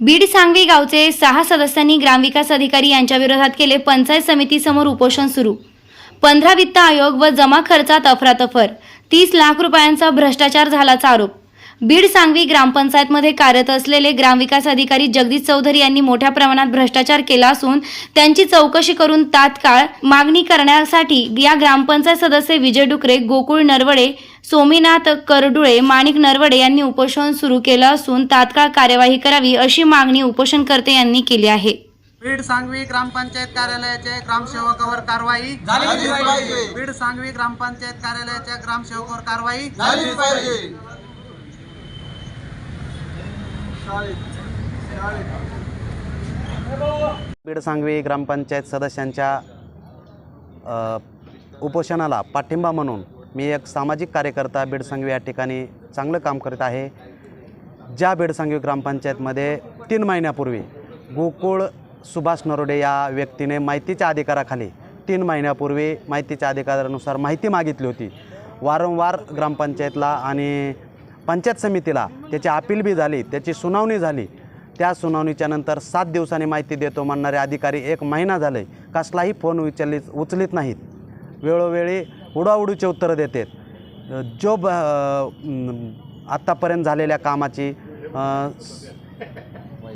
बीड सांगवी गावचे सहा सदस्यांनी ग्रामविकास अधिकारी यांच्या विरोधात केले पंचायत समितीसमोर उपोषण सुरू. पंधरा वित्त आयोग व जमा खर्चात अफरातफर तीस लाख रुपयांचा भ्रष्टाचार झाल्याचा आरोप. बीड सांगवी ग्रामपंचायतमध्ये कार्यरत असलेले ग्रामविकास अधिकारी जगदीश चौधरी यांनी मोठ्या प्रमाणात भ्रष्टाचार केला असून त्यांची चौकशी करून तात्काळ मागणी करण्यासाठी या ग्रामपंचायत सदस्य विजय डुकरे गोकुळ नरवडे सोमीनाथ करडुळे माणिक नरवडे यांनी उपोषण सुरू केलं असून तात्काळ कार्यवाही करावी अशी मागणी उपोषणकर्ते यांनी केली आहे. बीड सांगवी ग्रामपंचायत कार्यालयाचे ग्रामसेवकावर कारवाई बीड सांगवी ग्रामपंचायत कार्यालयाच्या ग्रामसेवकावर कारवाई बीड सांगवी ग्रामपंचायत सदस्यांच्या उपोषणाला पाठिंबा म्हणून मी एक सामाजिक कार्यकर्ता बीड या ठिकाणी चांगलं काम करत आहे. ज्या बीड ग्रामपंचायतमध्ये तीन महिन्यापूर्वी गोकुळ सुभाष नरोडे या व्यक्तीने माहितीच्या अधिकाराखाली तीन महिन्यापूर्वी माहितीच्या अधिकारानुसार माहिती मागितली होती. वारंवार ग्रामपंचायतला आणि पंचायत समितीला त्याची अपील बी झाली त्याची सुनावणी झाली. त्या सुनावणीच्या नंतर सात दिवसांनी माहिती देतो म्हणणारे अधिकारी एक महिना झाले कसलाही फोन उचलित उचलित नाहीत. वेळोवेळी उडाउडीचे उत्तरं देतात. जो ब आत्तापर्यंत झालेल्या कामाची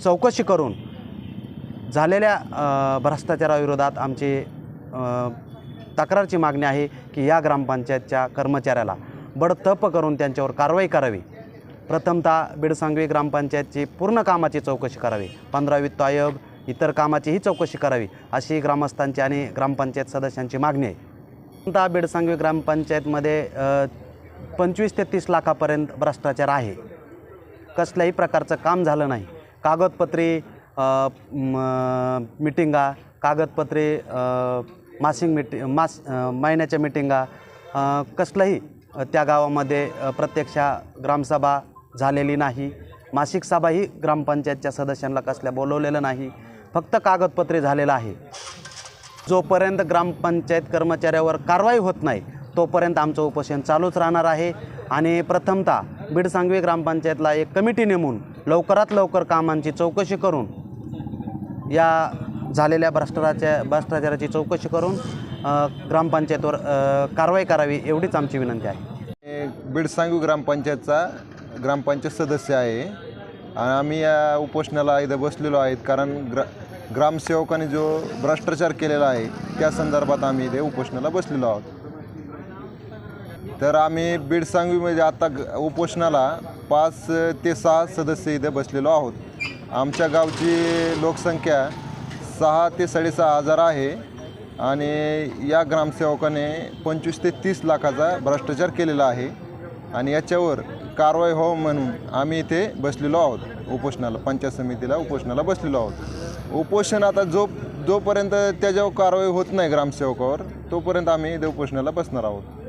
चौकशी करून झालेल्या भ्रष्टाचाराविरोधात आमची तक्रारची मागणी आहे की या ग्रामपंचायतच्या कर्मचाऱ्याला बडतप करून त्यांच्यावर कारवाई करावी. प्रथमतः बिडसांगवी ग्रामपंचायतची पूर्ण कामाची चौकशी करावी. पंधरा वित्त आयोग इतर कामाचीही चौकशी करावी अशी ग्रामस्थांची आणि ग्रामपंचायत सदस्यांची मागणी आहे. प्रथमतः बीडसांगवी ग्रामपंचायतमध्ये पंचवीस ते तीस लाखापर्यंत भ्रष्टाचार आहे. कसल्याही प्रकारचं काम झालं नाही. कागदपत्रे म, मिटिंगा कागदपत्रे मासिंग मासिक मिटि मास महिन्याच्या मिटिंगा कसलंही त्या गावामध्ये प्रत्यक्ष ग्रामसभा झालेली नाही. मासिक सभाही ग्रामपंचायतच्या सदस्यांना कसल्या बोलवलेलं नाही. फक्त कागदपत्रे झालेलं आहे. जोपर्यंत ग्रामपंचायत कर्मचाऱ्यावर कारवाई होत नाही तोपर्यंत आमचं उपोषण चालूच राहणार आहे. आणि प्रथमतः बीडसांगवी ग्रामपंचायतला एक कमिटी नेमून लवकरात लवकर कामांची चौकशी करून या झालेल्या भ्रष्टाचाराच्या भ्रष्टाचाराची चौकशी करून ग्रामपंचायतवर कारवाई करावी एवढीच आमची विनंती आहे. बीडसांगवी ग्रामपंचायतचा ग्रामपंचायत सदस्य आहे. आणि आम्ही या उपोषणाला इथं बसलेलो आहेत कारण ग्रा ग्रामसेवकाने जो भ्रष्टाचार केलेला आहे त्या संदर्भात आम्ही इथे उपोषणाला बसलेलो आहोत. तर आम्ही बीडसांगवीमध्ये आता उपोषणाला पाच ते सहा सदस्य इथे बसलेलो आहोत. आमच्या गावची लोकसंख्या सहा ते साडेसहा हजार आहे आणि या ग्रामसेवकाने पंचवीस ते तीस लाखाचा भ्रष्टाचार केलेला आहे आणि याच्यावर कारवाई हो म्हणून आम्ही इथे बसलेलो आहोत. उपोषणाला पंचायत समितीला उपोषणाला बसलेलो आहोत. उपोषण आता जो जोपर्यंत त्याच्यावर कारवाई होत नाही ग्रामसेवकावर तोपर्यंत आम्ही देवपोषणाला उपोषणाला बसणार आहोत.